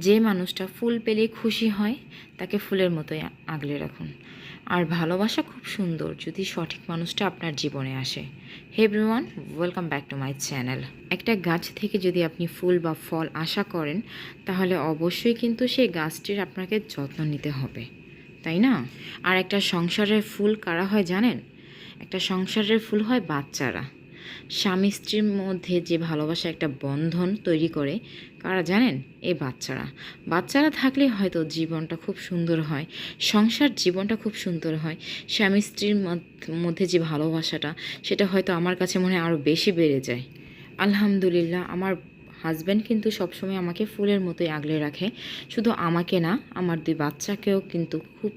যে মানুষটা ফুল পেলে খুশি হয়, তাকে ফুলের মতোই আগলে রাখুন। আর ভালোবাসা খুব সুন্দর যদি সঠিক মানুষটা আপনার জীবনে আসে। Hey everyone welcome back to my channel একটা গাছ থেকে যদি আপনি ফুল বা ফল আশা করেন, তাহলে অবশ্যই কিন্তু সেই গাছটির আপনাকে যত্ন নিতে হবে। তাই না? আর একটা সংসারের ফুল কারা হয় জানেন? একটা সংসারের ফুল হয় বাচ্চারা। স্বামী স্ত্রীর মধ্যে যে ভালোবাসা একটা বন্ধন তৈরি করে, কারা জানেন? এই বাচ্চারা। বাচ্চারা থাকলে হয়তো জীবনটা খুব সুন্দর হয়, সংসার জীবনটা খুব সুন্দর হয়। স্বামী স্ত্রীর মধ্য- যে ভালোবাসাটা, সেটা হয়তো আমার কাছে মনে হয় আরও বেশি বেড়ে যায়। আলহামদুলিল্লাহ, আমার হাজব্যান্ড কিন্তু সবসময় আমাকে ফুলের মতোই আগলে রাখে। শুধু আমাকে না, আমার দুই বাচ্চাকেও কিন্তু খুব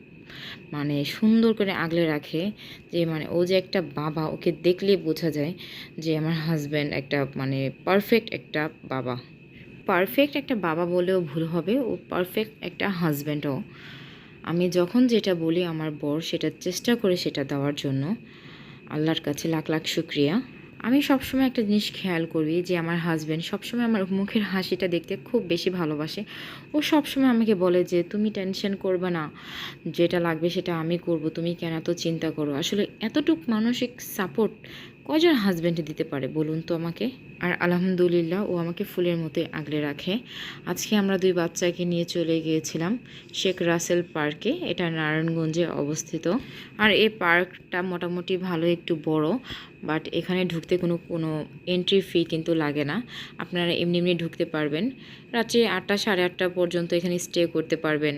মানে সুন্দর করে আগলে রাখে যে মানে ও যে একটা বাবা, ওকে দেখলে বোঝা যায় যে আমার হাজব্যান্ড একটা মানে পারফেক্ট একটা বাবা। পারফেক্ট একটা বাবা বলেও ভুল হবে, ও পারফেক্ট একটা হাজব্যান্ডও আমি যখন যেটা বলি আমার বর সেটা চেষ্টা করে সেটা দেওয়ার জন্য। আল্লাহর কাছে লাখ লাখ শুক্রিয়া। আমি সবসময় একটা জিনিস খেয়াল করি যে আমার হাজব্যান্ড সবসময় আমার মুখের হাসিটা দেখতে খুব বেশি ভালোবাসে। ও সবসময় আমাকে বলে যে, তুমি টেনশন করবে না। যেটা লাগবে সেটা আমি করব। তুমি কেন এত চিন্তা করো? আসলে এতটুক মানসিক সাপোর্ট কজন হাজব্যান্ডে দিতে পারে বলুন তো আমাকে? আর আলহামদুলিল্লাহ, ও আমাকে ফুলের মতোই আগলে রাখে। আজকে আমরা দুই বাচ্চাকে নিয়ে চলে গিয়েছিলাম শেখ রাসেল পার্কে। এটা নারায়ণগঞ্জে অবস্থিত। আর এই পার্কটা মোটামুটি ভালো একটু বড় বাট এখানে ঢুকতে কোনো কোনো এন্ট্রি ফি কিন্তু লাগে না। আপনারা এমনি এমনি ঢুকতে পারবেন। রাত্রে আটটা সাড়ে আটটা পর্যন্ত এখানে স্টে করতে পারবেন।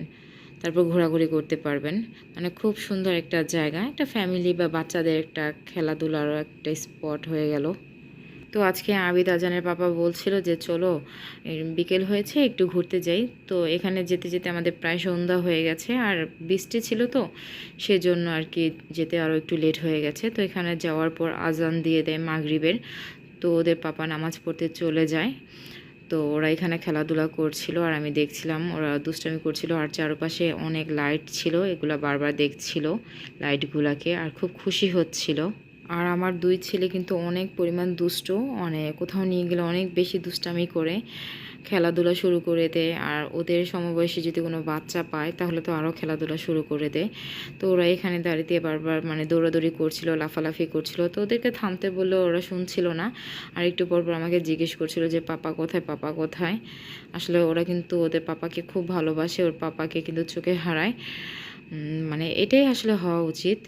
তারপর ঘোরাঘুরি করতে পারবেন। মানে খুব সুন্দর একটা জায়গা। একটা ফ্যামিলি বা বাচ্চাদের একটা খেলাধুলারও একটা স্পট হয়ে গেল। তো আজকে আবিদ আজানের পাপা বলছিল যে, চলো বিকেল হয়েছে, একটু ঘুরতে যাই। তো এখানে যেতে যেতে আমাদের প্রায় সন্ধ্যা হয়ে গেছে। আর বৃষ্টি ছিল তো, সেজন্য আর কি যেতে আরও একটু লেট হয়ে গেছে। তো এখানে যাওয়ার পর আজান দিয়ে দেয় মাগরিবের। তো ওদের পাপা নামাজ পড়তে চলে যায়। তো ওরা এখানে খেলাধুলা করছিল আর আমি দেখছিলাম, ওরা দুষ্টামি করছিল আর চারপাশে অনেক লাইট ছিল, এগুলা বারবার দেখছিল লাইটগুলাকে আর খুব খুশি হচ্ছিল। আর আমার দুই ছেলে কিন্তু অনেক পরিমাণ দুষ্ট অনেক কোথাও নিয়ে গেলে অনেক বেশি দুষ্টামি করে, খেলাধুলা শুরু করে দেয়। আর ওদের সমবয়সী যদি কোনো বাচ্চা পায়, তাহলে তো আরও খেলাধুলা শুরু করে দেয়। তো ওরা এখানে দাঁড়িয়ে বারবার মানে দৌড়াদৌড়ি করছিল, লাফালাফি করছিল। তো ওদেরকে থামতে বললেও ওরা শুনছিল না। আর একটু পর পর আমাকে জিজ্ঞেস করছিল যে, পাপা কোথায়? পাপা কোথায়? আসলে ওরা কিন্তু ওদের পাপাকে খুব ভালোবাসে, ওর পাপাকে কিন্তু চোখে হারায়। মানে এটাই আসলে হওয়া উচিত।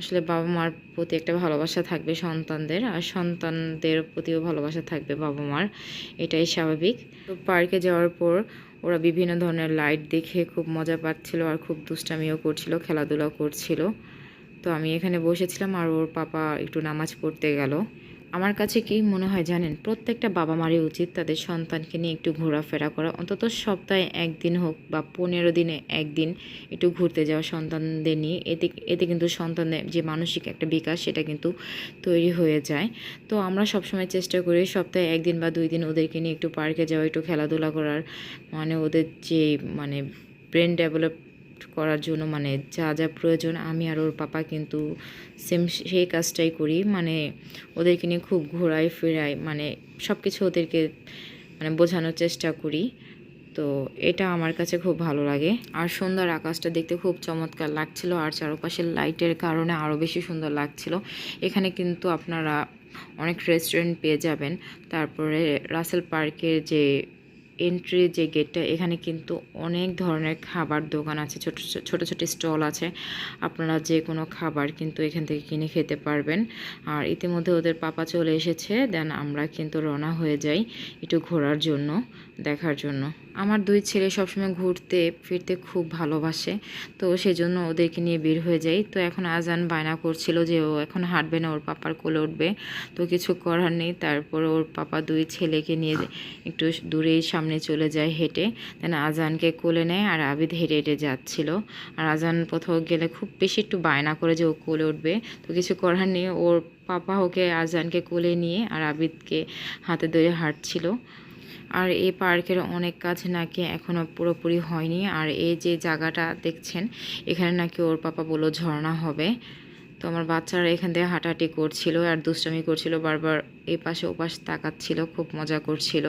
আসলে বাবা মার প্রতি একটা ভালোবাসা থাকবে সন্তানদের, আর সন্তানদের প্রতিও ভালোবাসা থাকবে বাবা মার। এটাই স্বাভাবিক। তো পার্কে যাওয়ার পর ওরা বিভিন্ন ধরনের লাইট দেখে খুব মজা পাচ্ছিল আর খুব দুষ্টামিও করছিল, খেলাধুলাও করছিল। তো আমি এখানে বসেছিলাম আর ওর পাপা একটু নামাজ পড়তে গেল। আমার কাছে কি মনে হয় জানেন, প্রত্যেকটা বাবা মারই উচিত তাদের সন্তানকে নিয়ে একটু ঘোরাফেরা করা। অন্তত সপ্তাহে একদিন হোক বা পনেরো দিনে একদিন একটু ঘুরতে যাওয়া সন্তানদের নিয়ে। এতে এতে কিন্তু সন্তানের যে মানসিক একটা বিকাশ সেটা কিন্তু তৈরি হয়ে যায়। তো আমরা সবসময় চেষ্টা করি সপ্তাহে একদিন বা দুই দিন ওদেরকে নিয়ে একটু পার্কে যাওয়া, একটু খেলাধুলা করার। মানে ওদের যে মানে ব্রেন ডেভেলপ করার জন্য মানে যা যা প্রয়োজন, আমি আর ওর পাপা কিন্তু সেম সেই কাজটাই করি। মানে ওদেরকে নিয়ে খুব ঘোরাই ফেরাই মানে সব কিছু ওদেরকে মানে বোঝানোর চেষ্টা করি। তো এটা আমার কাছে খুব ভালো লাগে। আর সুন্দর আকাশটা দেখতে খুব চমৎকার লাগছিল, আর চারপাশের লাইটের কারণে আরও বেশি সুন্দর লাগছিল। এখানে কিন্তু আপনারা অনেক রেস্টুরেন্ট পেয়ে যাবেন। তারপরে রাসেল পার্কের যে এন্ট্রি যে গেটটা এখানে কিন্তু অনেক ধরনের খাবার দোকান আছে। ছোট ছোট- ছোট ছোট স্টল আছে। আপনারা যে কোনো খাবার কিন্তু এখান থেকে কিনে খেতে পারবেন। আর ইতিমধ্যে ওদের পাপা চলে এসেছে দেন আমরা কিন্তু রওনা হয়ে যাই একটু ঘোরার জন্য দেখার জন্য। আমার দুই ছেলে সবসময় ঘুরতে ফিরতে খুব ভালোবাসে তো সেই জন্য ওদেরকে নিয়ে বের হয়ে যাই। তো এখন আজান বায়না করছিল যে ও এখন হাঁটবে না ওর পাপার কোলে উঠবে। তো কিছু করার নেই তারপরে ওর পাপা দুই ছেলেকে নিয়ে একটু দূরেই সামনে চলে যায় হেঁটে। দেন আজানকে কোলে নেয় আর আবিদ হেঁটে হেঁটে যাচ্ছিল। আর আজান কোথাও গেলে খুব বেশি একটু বায়না করে যে ও কোলে উঠবে। তো কিছু করার নেই, ওর পাপা ওকে আজানকে কোলে নিয়ে আর আবিদকে হাতে ধরে হাঁটছিল। আর এই পার্কের অনেক কাজ নাকি এখনও পুরোপুরি হয়নি। আর এই যে জায়গাটা দেখছেন, এখানে নাকি ওর পাপা বলল ঝর্ণা হবে। তো আমার বাচ্চারা এখান থেকে হাঁটাহাঁটি করছিল আর দুষ্টামি করছিল, বারবার এই পাশে ওপাশ পাশে তাকাচ্ছিল, খুব মজা করছিল।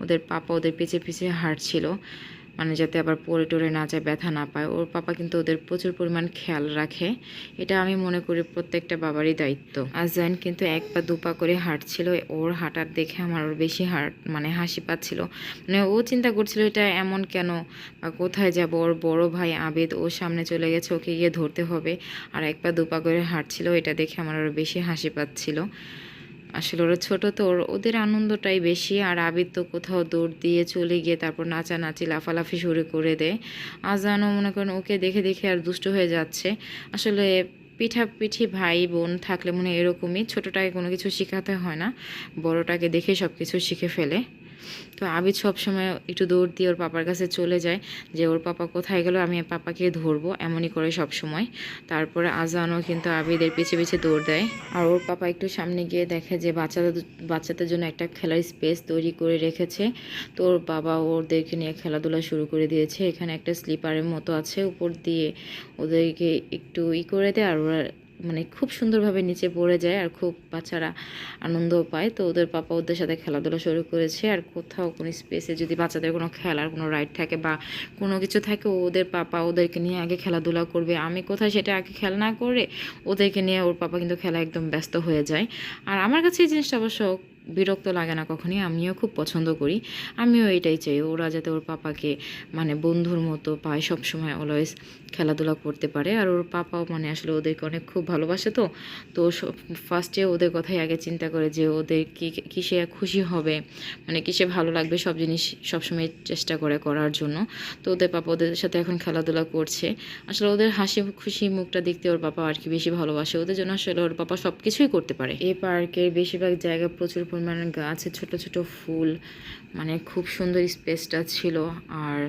ওদের পাপা ওদের পিছিয়ে পিছিয়ে হাঁটছিল। মানে যাতে আবার পরে টরে না যায়, ব্যথা না পায়। ওর পাপা কিন্তু ওদের প্রচুর পরিমাণ খেয়াল রাখে। এটা আমি মনে করি প্রত্যেকটা বাবারই দায়িত্ব। আজান কিন্তু এক পা দু পা করে হাঁটছিল। ওর হাঁটার দেখে আমার ওর বেশি হাঁট মানে হাসি পাচ্ছিল। মানে ও চিন্তা করছিল, এটা এমন কেন? বা কোথায় যাব? ওর বড় ভাই আবেদ ও সামনে চলে গেছে, ওকে গিয়ে ধরতে হবে। আর এক পা দু পা করে হাঁটছিল। এটা দেখে আমার আরও বেশি হাসি পাচ্ছিল। আসলে ওরা ছোট তো ওদের আনন্দটাই বেশি। আর আবির তো কোথাও দৌড় দিয়ে চলে গিয়ে তারপর নাচানাচি, লাফালাফি শুরু করে দেয়। আজানও মনে করেন ওকে দেখে দেখে আর দুষ্ট হয়ে যাচ্ছে। আসলে পিঠাপিঠি ভাই বোন থাকলে মনে এরকমই, ছোটোটাকে কোনো কিছু শেখাতে হয় না। বড়টাকে দেখে সব কিছু শিখে ফেলে। তো আবিদ সবসময় একটু দৌড় দিয়ে ওর পাপার কাছে চলে যায় যে ওর পাপা কোথায় গেল, আমি পাপাকে ধরবো, এমনই করে সব সময় তারপরে আজানও কিন্তু আবিদের পিছে পিছে দৌড় দেয়। আর ওর পাপা একটু সামনে গিয়ে দেখে যে বাচ্চাদের বাচ্চাদের জন্য একটা খেলার স্পেস তৈরি করে রেখেছে। তো ওর বাবা ওদেরকে নিয়ে খেলাধুলা শুরু করে দিয়েছে। এখানে একটা স্লিপারের মতো আছে, উপর দিয়ে ওদেরকে একটু ই করে দেয় আর ওরা মানে খুব সুন্দরভাবে নিচে পড়ে যায় আর খুব বাচ্চারা আনন্দও পায়। তো ওদের পাপা ওদের সাথে খেলাধুলা শুরু করেছে আর কোথাও কোনো স্পেসে যদি বাচ্চাদের কোনো খেলার কোনো রাইড থাকে বা কোনো কিছু থাকে, ওদের পাপা ওদেরকে নিয়ে আগে খেলাধুলা করবে। আমি কোথায় সেটা আগে খেলা না করে ওদেরকে নিয়ে ওর পাপা কিন্তু খেলা একদম ব্যস্ত হয়ে যায়। আর আমার কাছে এই জিনিসটা অবশ্য বিরক্ত লাগে না কখনই, আমিও খুব পছন্দ করি। আমিও এটাই চাই, ওরা যাতে ওর পাপাকে মানে বন্ধুর মতো পায়, সবসময় অলওয়েজ খেলাধুলা করতে পারে। আর ওর পাপাও মানে আসলে ওদেরকে অনেক খুব ভালোবাসে তো। তো ফার্স্টে ওদের কথাই আগে চিন্তা করে যে ওদের কী কিসে খুশি হবে মানে কিসে ভালো লাগবে সব জিনিস সবসময় চেষ্টা করে করার জন্য। তো ওদের পাপা ওদের সাথে এখন খেলাধুলা করছে। আসলে ওদের হাসি, খুশি মুখটা দেখতে ওর পাপা আর কি বেশি ভালোবাসে। ওদের জন্য আসলে ওর পাপা সব কিছুই করতে পারে। এই পার্কের বেশিরভাগ জায়গা প্রচুর পরিমাণে গাছে ছোট ছোট ফুল মানে খুব সুন্দর স্পেসটা ছিল। আর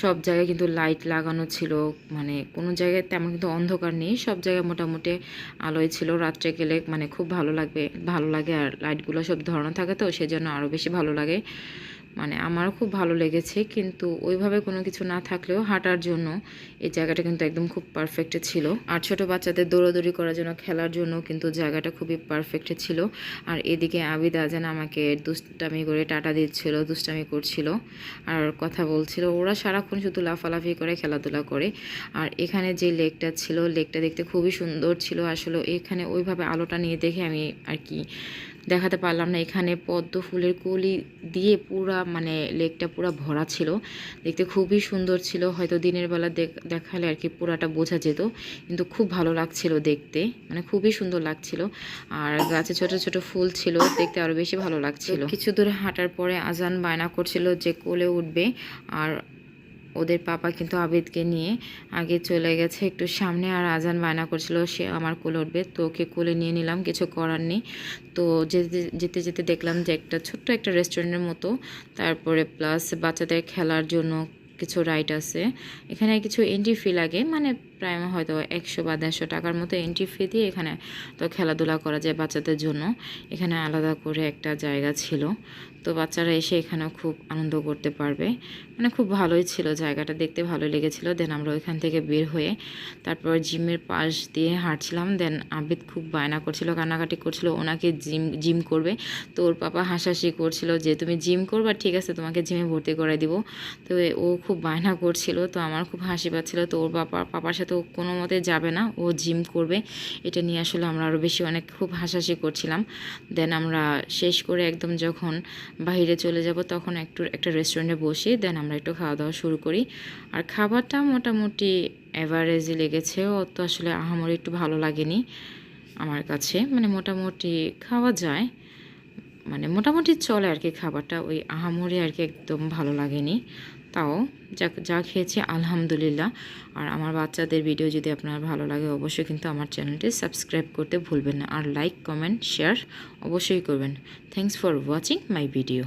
সব জায়গায় কিন্তু লাইট লাগানো ছিল। মানে কোনো জায়গায় তেমন কিন্তু অন্ধকার নেই, সব জায়গায় মোটামুটি আলোয় ছিল। রাত্রে গেলে মানে খুব ভালো লাগবে, ভালো লাগে। আর লাইটগুলো সব ধরানো থাকে তো, সেজন্য আরও বেশি ভালো লাগে। মানে আমারও খুব ভালো লেগেছে, কিন্তু ওইভাবে কোনো কিছু না থাকলেও হাঁটার জন্য এই জায়গাটা কিন্তু একদম খুব পারফেক্ট ছিল। আর ছোট বাচ্চাদের দৌড়াদৌড়ি করার জন্য, খেলার জন্য কিন্তু জায়গাটা খুবই পারফেক্ট ছিল। আর এদিকে আবিদ আজান আমাকে দুষ্টামি করে টাটা দিচ্ছিল, দুষ্টামি করছিল। আর কথা বলছিল, ওরা সারাক্ষণ শুধু লাফালাফি করে, খেলাধুলা করে। আর এখানে যে লেকটা ছিল, লেকটা দেখতে খুবই সুন্দর ছিল। আসলে এখানে ওইভাবে আলোটা নিয়ে দেখে আমি আর কি দেখাতে পারলাম না। এখানে পদ্ম ফুলের কলি দিয়ে পুরা মানে লেকটা পুরা ভরা ছিল। দেখতে খুবই সুন্দর ছিল। হয়তো দিনের বেলা দেখালে আর কি পুরাটা বোঝা যেত। কিন্তু খুব ভালো লাগছিল দেখতে। মানে খুবই সুন্দর লাগছিল। আর গাছে ছোট ছোট ফুল ছিল। দেখতে আরও বেশি ভালো লাগছিল। কিছু দূরে হাঁটার পরে আজান বায়না করছিল যে কোলে উঠবে। আর ওদের পাপা কিন্তু আবেদকে নিয়ে আগে চলে গেছে, একটু সামনে আর আজান বায়না করছিল, সে আমার কোলে উঠবে, তো ওকে কোলে নিয়ে নিলাম, কিছু করার নেই। তো যেতে যেতে যেতে দেখলাম যে একটা ছোট্ট একটা রেস্টুরেন্টের মতো, তারপরে প্লাস বাচ্চাদের খেলার জন্য কিছু রাইড আছে। এখানে কিছু এন্ট্রি ফি লাগে মানে প্রায় হয়তো একশো বা দেড়শো টাকার মতো এন্ট্রি ফি দিয়ে এখানে তো খেলাধুলা করা যায় বাচ্চাদের জন্য। এখানে আলাদা করে একটা জায়গা ছিল। তো বাচ্চারা এসে এখানেও খুব আনন্দ করতে পারবে। মানে খুব ভালোই ছিল জায়গাটা, দেখতে ভালো লেগেছিল। দেন আমরা ওইখান থেকে বের হয়ে তারপর জিমের পাশ দিয়ে হাঁটছিলাম। দেন আবিদ খুব বায়না করছিল, কান্নাকাটি করছিল, ওনাকে জিম জিম করবে। তো ওর পাপা হাসাহাসি করছিল যে, তুমি জিম করবা, ঠিক আছে, তোমাকে জিমে ভর্তি করে দিব। তো ও খুব বায়না করছিল, তো আমার খুব হাসি পাচ্ছিল। তো ওর বাবা পাপার সাথে কোনো মতে যাবে না, ও জিম করবে। এটা নিয়ে আসলে আমরা আরও বেশি অনেক খুব হাসাহাসি করছিলাম। দেন আমরা শেষ করে একদম যখন বাইরে চলে যাব, তখন একটু একটা রেস্টুরেন্টে বসি। দেন আমরা একটু খাওয়া দাওয়া শুরু করি। আর খাবারটা মোটামুটি অ্যাভারেজই লেগেছে। অত আসলে আহামরি একটু ভালো লাগেনি আমার কাছে। মানে মোটামুটি খাওয়া যায়। মানে মোটামুটি চলে আর কি খাবারটা। ওই আহামরি আর কি একদম ভালো লাগেনি। তাও যা যা খেয়েছি, আলহামদুলিল্লাহ। আর আমার বাচ্চাদের ভিডিও যদি আপনার ভালো লাগে, অবশ্যই কিন্তু আমার চ্যানেলটি সাবস্ক্রাইব করতে ভুলবেন না। আর লাইক কমেন্ট শেয়ার অবশ্যই করবেন। Thanks for watching my video